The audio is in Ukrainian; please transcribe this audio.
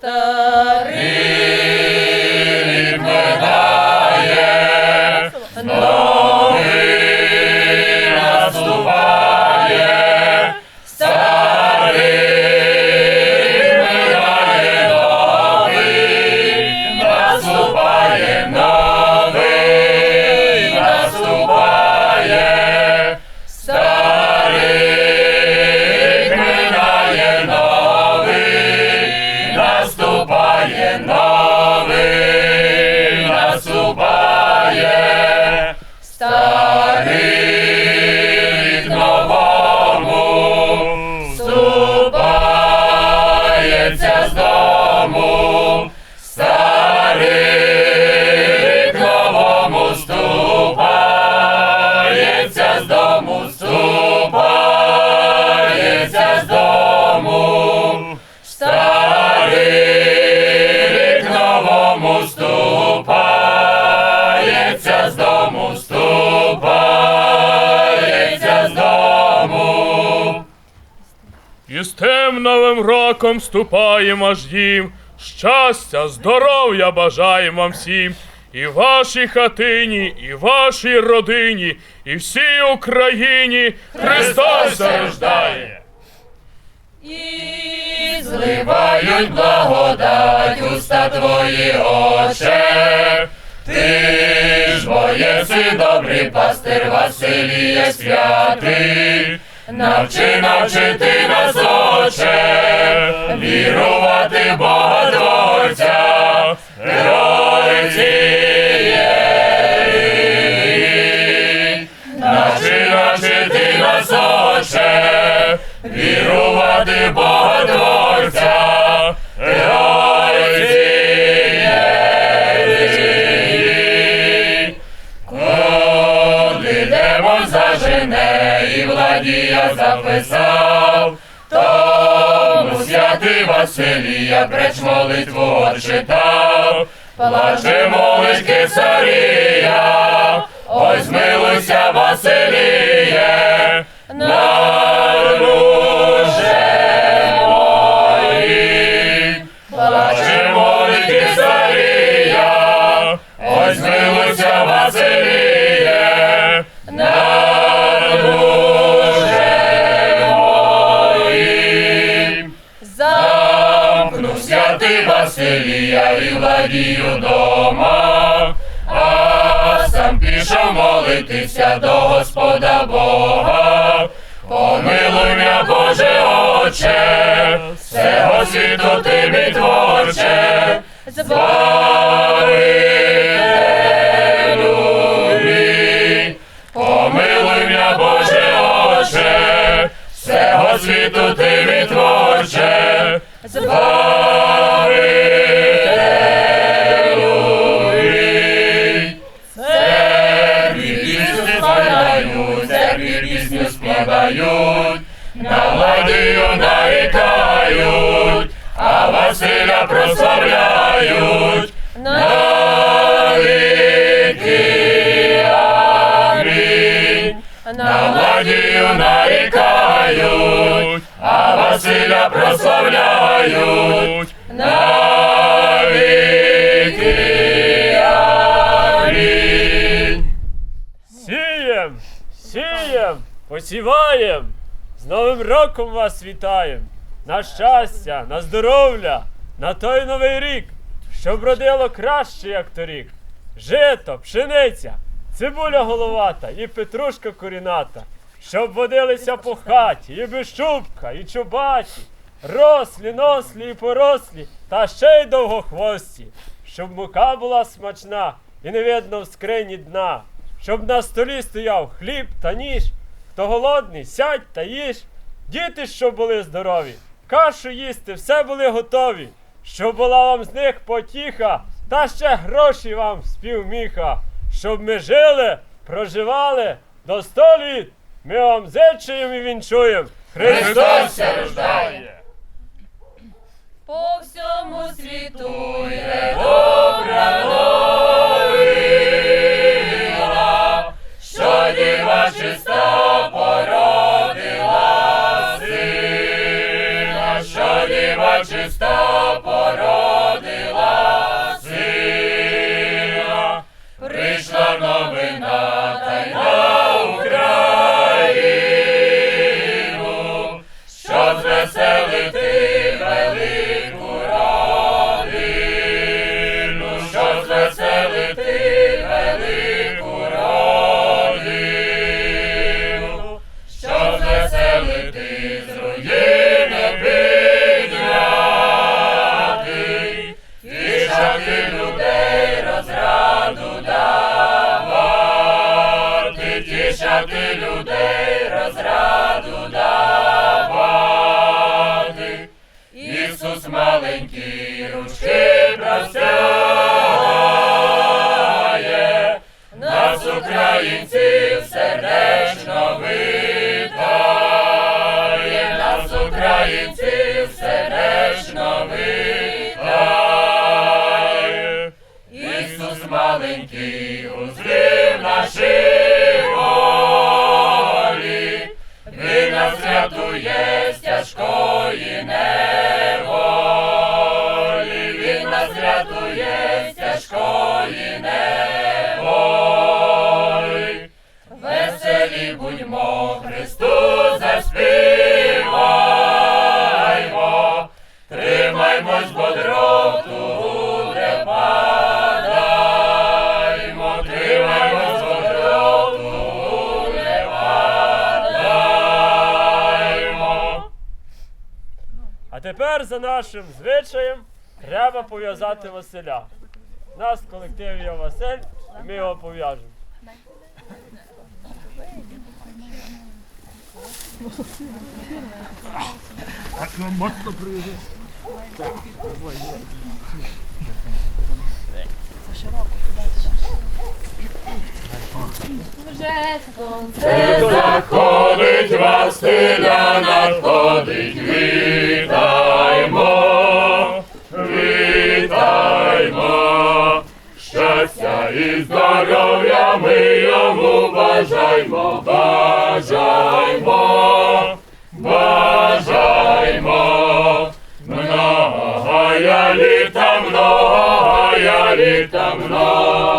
star. Новим роком ступаємо ж їм. Щастя, здоров'я бажаємо вам всім. І вашій хатині, і вашій родині, і всій Україні Христос зарождає. І зливають благодать уста твої, Отче. Ти ж боєць і добрий пастир Василія святий. Навчи, навчи ти нас, Отче, вірувати Бога Творця, Троїці. Навчи, навчи ти нас, Отче, вірувати Бога Творця. Коли демон зажене і владія записав, святий Василія преч молитву отчитав, плаче молить кесарія, ой змилуйся, Василіє, над Василія і владію дома, а сам пішов молитися до Господа Бога. Помилуй мя, Боже Отче, всього світу ти мій творче, Збавителю мій. Помилуй мя, Боже Отче, всього світу ти мій творче, Співають, на владію нарікають, а Василя прославляють. Навіки На владію нарікають, а Василя прославляють. Навіки амінь. Сієм, сієм, посіваєм. З Новим роком вас вітаєм. На щастя, на здоров'я, на той новий рік, щоб родило краще, як торік. Жито, пшениця, цибуля головата і петрушка коріната, щоб водилися по хаті, і безшубка, і чубаті, рослі, нослі і порослі, та ще й довгохвості, щоб мука була смачна і не видно в скрині дна, щоб на столі стояв хліб та ніж, хто голодний, сядь та їж, діти, щоб були здорові, кашу їсти, все були готові, щоб була вам з них потіха, та ще гроші вам співміха, щоб ми жили, проживали до сто літ. Ми вам зичуємо і вінчуємо. Христос рождає! По всьому світу Йде добра новина, що діва чиста породила сина, що діва чиста породила Nowy na tajna. Ісус маленький ручки простягає, нас, українців, сердечно вітає, нас, українців, сердечно вітає. Ісус маленький узрів наші волі, Він нас рятує тяжкої неволі, Рятує з тяжкої. Веселі будьмо, Христу заспіваймо, тримаймось бодро, не падаймо, тримаймось бодро, не падаймо. А тепер за нашим звичаєм треба пов'язати Василя. У нас в колективі є Василь, і ми його пов'яжемо. Вже сонце Заходить Василя, надходить, вітаймо, і здоров'я ми йому бажаймо, бажаймо, бажаймо, я літа, многая літа, многая,